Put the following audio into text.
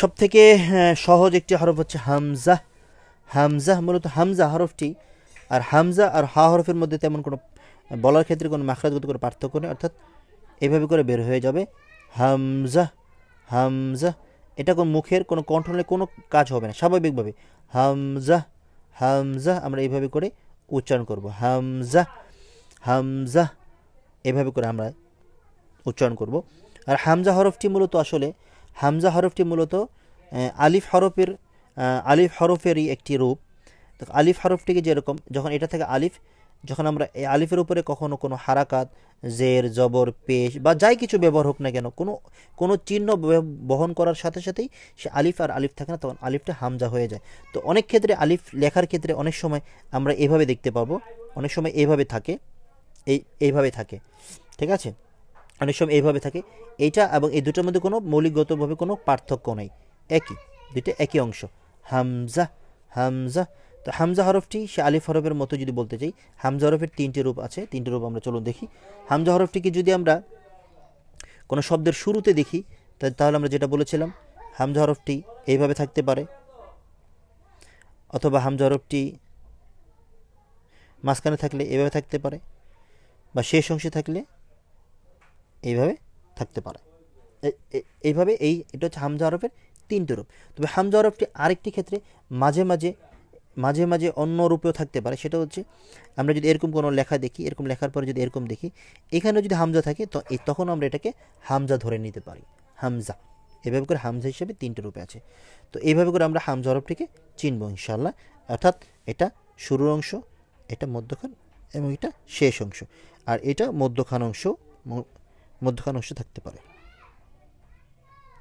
সব থেকে সহজ একটি হরফ হচ্ছে হামজা। হামজা মূলত হামজা হরফটি, আর হামজা আর হা হরফের মধ্যে তেমন কোনো, বলার ক্ষেত্রে কোনো মাখরাজগত কোনো পার্থক্য নেই, অর্থাৎ এভাবে করে বের হয়ে যাবে। হামজা হামজা, এটা কোন মুখের, কোনো কন্ট্রোলে কোনো কাজ হবে না, স্বাভাবিকভাবে। হামজা হামজা, আমরা এইভাবে করে উচ্চারণ করব। হামজা হামজা, এভাবে করে আমরা উচ্চারণ করব। আর হামজা হরফটি মূলত আসলে হামজা হরফটি মূলত আলিফ হরফের আলিফ হরফেরই একটি রূপ। তো আলিফ হরফটিকে যেরকম, যখন এটা থেকে আলিফ, যখন আমরা এই আলিফের উপরে কখনো কোনো হারাকাত, জের, জবর, পেশ বা যাই কিছু ব্যবহার হোক না কেন, কোনো কোনো চিহ্ন বহন করার সাথে সাথেই সে আলিফ আর আলিফ থাকে না, তখন আলিফটা হামজা হয়ে যায়। তো অনেক ক্ষেত্রে আলিফ লেখার ক্ষেত্রে অনেক সময় আমরা এভাবে দেখতে পাবো, অনেক সময় এইভাবে থাকে, এই এইভাবে থাকে। ঠিক আছে? অনেক সময় এইভাবে থাকে। এইটা এবং এই দুটোর মধ্যে কোনো মৌলিকগতভাবে কোনো পার্থক্য নেই। একই দুটো একই অংশ। হামজা হামজা। তো হামজা হরফটি সে আলিফ হরফের মতো যদি বলতে চাই, হামজা হরফের তিনটি রূপ আছে। তিনটি রূপ আমরা চলুন দেখি। হামজা হরফটিকে যদি আমরা কোনো শব্দের শুরুতে দেখি তাহলে আমরা যেটা বলেছিলাম, হামজা হরফটি এইভাবে থাকতে পারে। অথবা হামজা হরফটি মাঝখানে থাকলে এভাবে থাকতে পারে বা শেষ অংশে থাকলে এইভাবে থাকতে পারে। এইভাবে এই, এটা হচ্ছে হামজা হরফের তিনটে রূপ। তবে হামজা হরফটি আরেকটি ক্ষেত্রে মাঝে মাঝে মাঝে মাঝে অন্য রূপেও থাকতে পারে। সেটা হচ্ছে আমরা যদি এরকম কোনো লেখা দেখি, এরকম লেখার পরে যদি এরকম দেখি, এখানেও যদি হামজা থাকে, তো এই তখন আমরা এটাকে হামজা ধরে নিতে পারি। হামজা। এভাবে করে হামজা হিসেবে তিনটে রূপে আছে। তো এইভাবে করে আমরা হামজা হরফটিকে চিনব ইনশাল্লাহ অর্থাৎ এটা শুরুর অংশ, এটা মধ্যখান এবং এটা শেষ অংশ। আর এটা মধ্যখান অংশ মধ্যখান অংশ থাকতে পারে